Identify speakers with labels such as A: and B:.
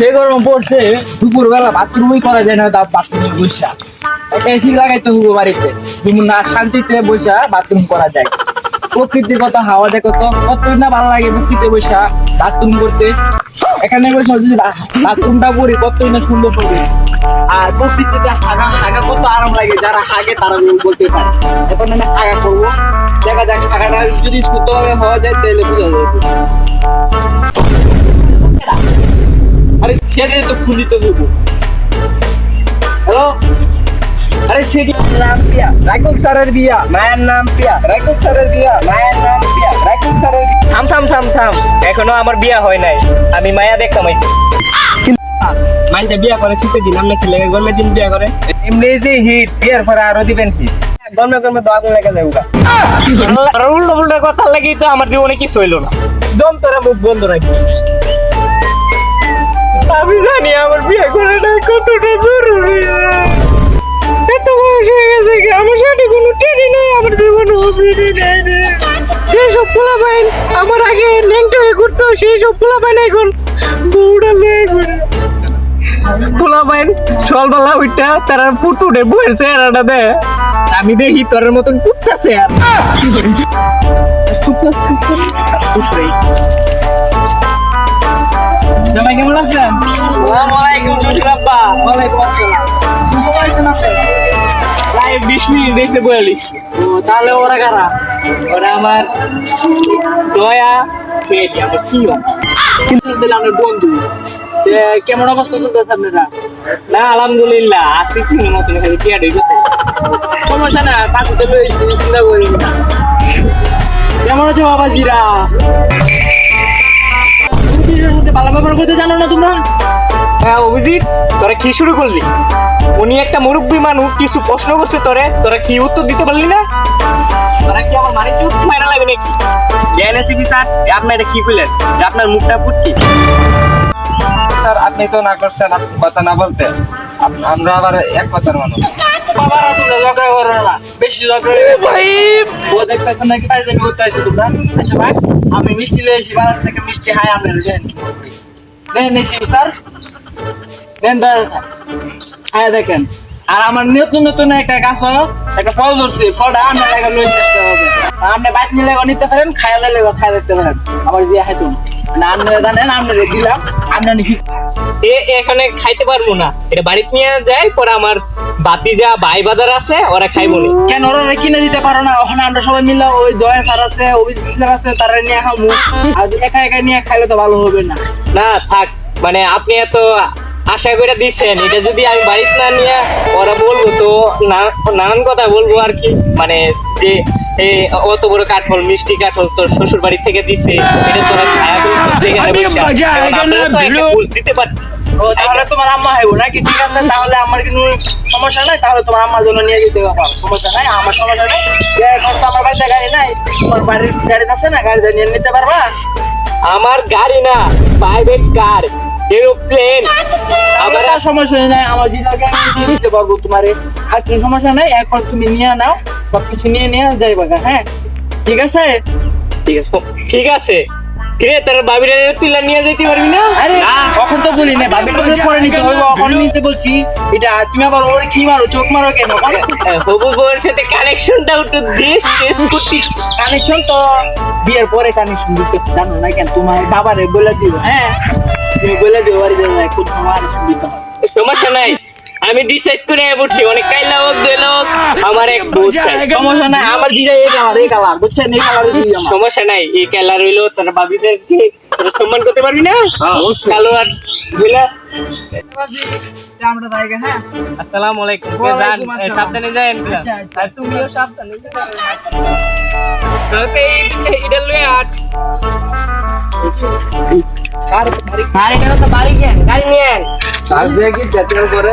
A: যে গরম পড়ছে দুপুর বেলা বাথরুমই করা যায় না তা বাথরুমে বসা। এসি লাগাইতে হবে বাড়িতে যেমন না, শান্তিতে বসা বাথরুম করা যায়। প্রকৃতির কথা হাওয়া দেখো তো, কতই না ভালো লাগে প্রকৃতিতে বসা বাথরুম করতে। এখানে বসে যদি বাথরুমটা করি কতই না সুন্দর হবে আর প্রকৃতিতে হাগা হাগা কত আরাম লাগে, যারা হাগে তারা বলতে পারে। এখন আমি হাগা করব। দেখা যাক, হাগাটা যদি সুন্দরভাবে হওয়া যায়, তাহলে বোঝা যায়। আরে ছেড়ে তো খুলি তো দেবো হ্যালো আরে সেটি নাম পিয়া রাইকুল স্যারের বিয়া। মায়ের নাম পিয়া রাইকুল স্যারের বিয়া। মায়ের নাম পিয়া রাইকুল স্যারের
B: থাম থাম থাম থাম। এখনও আমার বিয়া হয় নাই। আমি মায়া দেখ কামাইছি মাইনটা বিয়া করে শীতের দিন আমরা কি লাগে গরমের দিন বিয়া করে?
A: এমনি যে হিট বিয়ার পরে আরও দিবেন কি?
B: গরমে গরমে দোয়া করে লেগে যাব উল্টো উল্টো কথা লাগি তো আমার জীবনে কিছু হইল না।
A: দম তোরা মুখ বন্ধ রাখি
B: আমি জানি আমার বিয়ে করাটা কতটা জরুরি। এত বয়স হয়ে গেছে কি? আমার সাথে কোনো টেনে নেই আমার জীবনে অভিনয় নেই। রে সেই সব পোলা বাইন আমার আগে ল্যাংটা হয়ে ঘুরতো সেই সব পোলা বাইন এখন বউটা মেয়ে ঘুরে পোলা বাইন সকালবেলা ওইটা তারা ফুটুটে বইয়ের চেহারাটা দেয় আমি দেখি তোর মতন কুটতেছে আর প্রায় বিশ মিনিট এসে বয়ালিস
A: তাহলে ওরা কারা
B: ওরা আমার দয়া ফেরি আমার প্রিয়
A: কিন্তু দিলে আমার কেমন অবস্থা চলতেছে আপনারা
B: না আলহামদুলিল্লাহ আছি মতন খালি ডুই করতে
A: সমস্যা না পাকুতে লইছি চিন্তা করি না কেমন আছো বাবাজিরা ভালো ব্যবহার করতে জানো না তোমরা
B: হ্যাঁ অভিজিৎ তোরা কি শুরু করলি? উনি একটা মুরব্বী মানুষ কিছু প্রশ্ন করছে তোরে তোরা কি উত্তর দিতে পারলি না? তোরা কি আমার মানে চুপ মারা লাগবে নাকি? জ্ঞান আছে কি স্যার? এ আপনার এটা কি করলেন আপনার মুখটা ফুটকি।
C: স্যার আপনি তো না করছেন কথা না বলতে। আমরা আবার এক কথার মানুষ।
A: বাবারা তোমরা ঝগড়া করো না। বেশি ঝগড়া ভাই! ও দেখতেছো নাকি কাজ আমি করতে আসছো তোমরা। আচ্ছা ভাই আমি মিষ্টি লয়ে এসে বাজার থেকে মিষ্টি হাই দেন। স্যার। হ্যাঁ দেখেন আর আমার নতুন নতুন একটা গাছ একটা ফল ধরছে ফলটা আমরা লাগা লই হবে। আপনি বাইক নিলে নিতে পারেন দেখতে পারেন। আবার দিয়ে হাইতুন না আপনি জানেন আপনাদের দিলাম আপনার নাকি
B: এ এখানে খাইতে পারব না। এটা বাড়িতে নিয়ে যায় পরে আমার বাতিজা ভাই বাজার আছে ওরা খাইবো না।
A: কেন ওরা কিনে দিতে পারো না? ওখানে আমরা সবাই মিলে ওই দয়া স্যার আছে অভিজিৎ স্যার আছে তারা নিয়ে খাব আর একা একা নিয়ে খাইলে তো ভালো হবে না।
B: না থাক। মানে আপনি এত আশা করে দিচ্ছেন এটা যদি আমি বাড়িতে না নিয়ে ওরা বলব তো নানান কথা বলব আর কি। মানে যে অত বড় কাঠল মিষ্টি কাঠল তোর শ্বশুর বাড়ি থেকে দিছে এটা তোরা খায়া দিতে
A: তাহলে তোমার আম্মা হইব নাকি? ঠিক আছে তাহলে আমার কিন্তু সমস্যা নাই? তাহলে তোমার আম্মার জন্য নিয়ে যেতে পারো সমস্যা নাই আমার সমস্যা নাই। এখন তো আমার বাড়িতে গাড়ি নাই তোমার বাড়ির গাড়ি আছে না গাড়ি নিয়ে নিতে পারবা?
B: আমার গাড়ি না প্রাইভেট কার এরোপ্লেন। আবার
A: আর সমস্যা নাই আমার দিদাকে আমি দিয়ে দিতে পারব তোমারে? আর কি সমস্যা নাই এখন তুমি নিয়ে নাও সবকিছু নিয়ে নিয়ে যাইবা হ্যাঁ? ঠিক আছে?
B: ঠিক আছে। ঠিক আছে। কিরে তোর বাবিরা তুইলা নিয়ে যেতে পারবি না?
A: আরে কখন তো বলি না ভাবি তোকে পরে নিতে হবে কখন নিতে বলছি। এটা তুমি আবার ওর কি মারো চোখ মারো কেন?
B: হবু বউয়ের সাথে কানেকশনটা একটু দেশ টেস্ট করতে।
A: কানেকশন তো বিয়ের পরে কানেকশন দিতে জানো না কেন তোমার বাবারে বলে দিও হ্যাঁ? তুমি বলে দিও বাড়ি যাবে এখন তোমার সুবিধা
B: সমস্যা নাই। আমি ডিসাইড করে পড়ছি অনেক কাইলা হোক দিল হোক আমার এক
A: সমস্যা নাই আমার দিদা এই কালার এই কালার বুঝছেন? এই কালার
B: সমস্যা নাই এই কালার হইল তার বাবিদেরকে সম্মান করতে পারবি না? কালো আর বুঝলা
A: হ্যাঁ?
B: আসসালামু আলাইকুম যান সাবধানে যান
A: আচ্ছা, আচ্ছা।
B: আর তুমিও সাবধানে তোকে এটা লয়ে আট
A: গাড়ি কেন তো বাড়ি কেন
B: গাড়ি নিয়ে আন
C: আসবে কি চেতের পরে